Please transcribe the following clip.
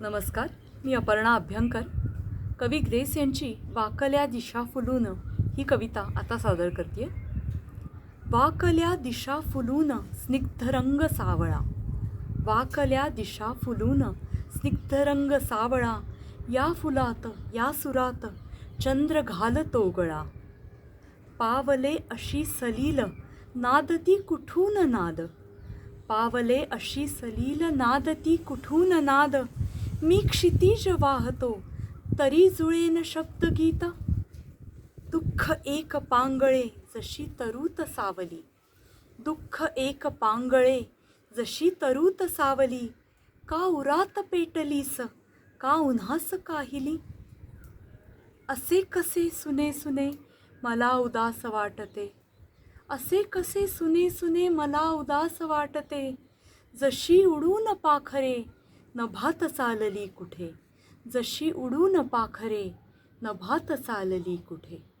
नमस्कार मी अपर्णा अभ्यंकर. कवी ग्रेस यांची वाकल्या दिशा फुलून ही कविता आता सादर करते वाकल्या दिशा फुलून स्निग्धरंग सावळा. वाकल्या दिशा फुलून स्निग्धरंग सावळा. या फुलात या सुरात चंद्र घाल तोगळा. पावले अशी सलील नादती कुठून नाद? पावले अशी सलील नादती कुठून नाद? मी क्षितिज वाहतो तरी जुळेन शब्दगीत दुःख एक पांगळे जशी तरुत सावली. दुःख एक पांगळे जशी तरुत सावली. का उरात पेटलीस का उन्हास काहिली? असे कसे सुने सुने मला उदास वाटते. असे कसे सुने सुने मला उदास वाटते. जशी उडून पाखरे नभात चालली कुठे? जशी उडून पाखरे नभात चालली कुठे?